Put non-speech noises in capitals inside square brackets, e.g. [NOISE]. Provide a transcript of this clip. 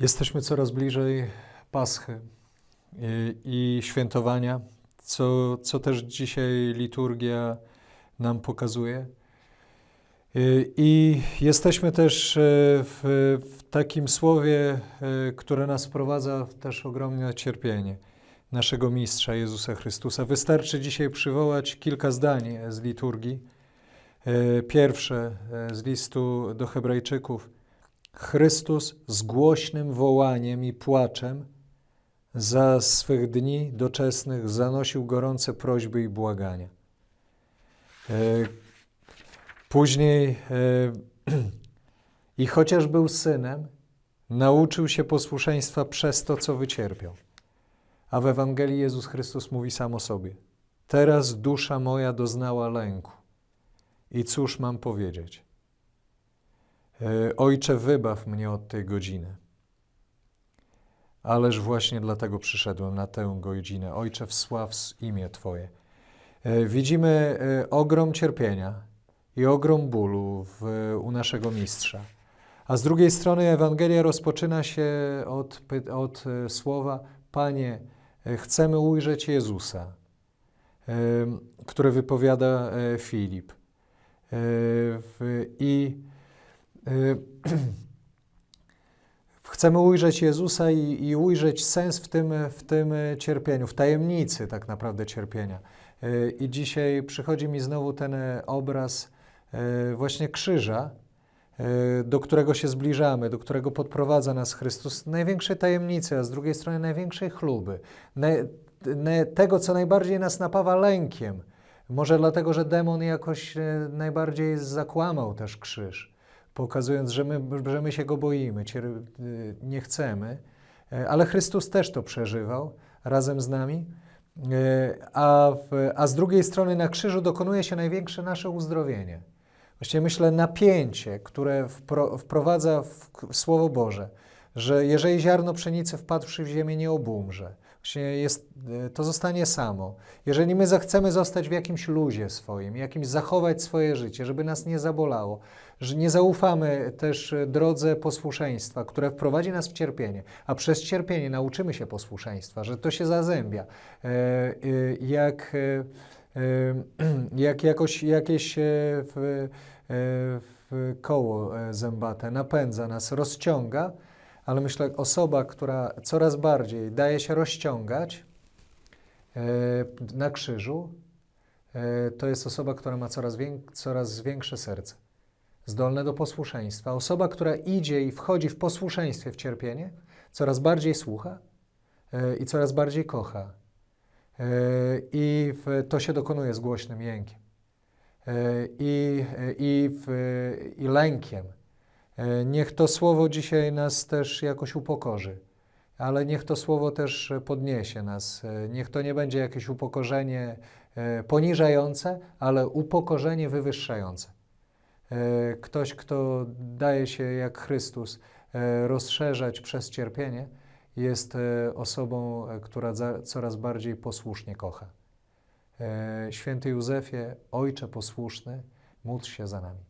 Jesteśmy coraz bliżej Paschy i, i świętowania, co, co też dzisiaj liturgia nam pokazuje. I, i jesteśmy też e, w, w takim słowie, e, które nas wprowadza w też ogromne cierpienie naszego Mistrza Jezusa Chrystusa. Wystarczy dzisiaj przywołać kilka zdań z liturgii. E, Pierwsze e, z listu do Hebrajczyków. Chrystus z głośnym wołaniem i płaczem za swych dni doczesnych zanosił gorące prośby i błagania. E, Później e, [CLEARS THROAT] i chociaż był synem, nauczył się posłuszeństwa przez to, co wycierpiał. A w Ewangelii Jezus Chrystus mówi sam o sobie: Teraz dusza moja doznała lęku. I cóż mam powiedzieć? E, Ojcze, wybaw mnie od tej godziny. Ależ właśnie dlatego przyszedłem na tę godzinę. Ojcze, wsław imię Twoje. E, Widzimy e, ogrom cierpienia i ogrom bólu w, u naszego mistrza. A z drugiej strony Ewangelia rozpoczyna się od, od słowa: Panie, chcemy ujrzeć Jezusa, które wypowiada Filip. I [CLEARS THROAT] chcemy ujrzeć Jezusa i, i ujrzeć sens w tym, w tym cierpieniu, w tajemnicy tak naprawdę cierpienia. E, I dzisiaj przychodzi mi znowu ten obraz e, właśnie krzyża, do którego się zbliżamy, do którego podprowadza nas Chrystus, największej tajemnicy, a z drugiej strony największej chluby, tego, co najbardziej nas napawa lękiem. Może dlatego, że demon jakoś e, najbardziej zakłamał też krzyż, pokazując, że my, że my się go boimy, e, nie chcemy, E, ale Chrystus też to przeżywał razem z nami. E, A, w, a z drugiej strony na krzyżu dokonuje się największe nasze uzdrowienie. Właściwie myślę napięcie, które wpro, wprowadza w Słowo Boże, że jeżeli ziarno pszenicy wpadłszy w ziemię nie obumrze, jest, e, to zostanie samo. Jeżeli my zechcemy zostać w jakimś luzie swoim, jakimś zachować swoje życie, żeby nas nie zabolało, że nie zaufamy też e, drodze posłuszeństwa, które wprowadzi nas w cierpienie, a przez cierpienie nauczymy się posłuszeństwa, że to się zazębia. E, jak, [CLEARS THROAT] jak jakoś, jakieś w, w koło zębate napędza nas, rozciąga, ale myślę, osoba, która coraz bardziej daje się rozciągać e, na krzyżu, e, to jest osoba, która ma coraz, wiek, coraz większe serce, zdolne do posłuszeństwa. Osoba, która idzie i wchodzi w posłuszeństwie w cierpienie, coraz bardziej słucha e, i coraz bardziej kocha. I to się dokonuje z głośnym jękiem i, i, i lękiem. E, Niech to słowo dzisiaj nas też jakoś upokorzy, ale niech to słowo też podniesie nas. E, Niech to nie będzie jakieś upokorzenie e, poniżające, ale upokorzenie wywyższające. Ktoś, kto daje się jak Chrystus rozszerzać przez cierpienie, jest osobą, która coraz bardziej posłusznie kocha. Święty Józefie, Ojcze posłuszny, módl się za nami.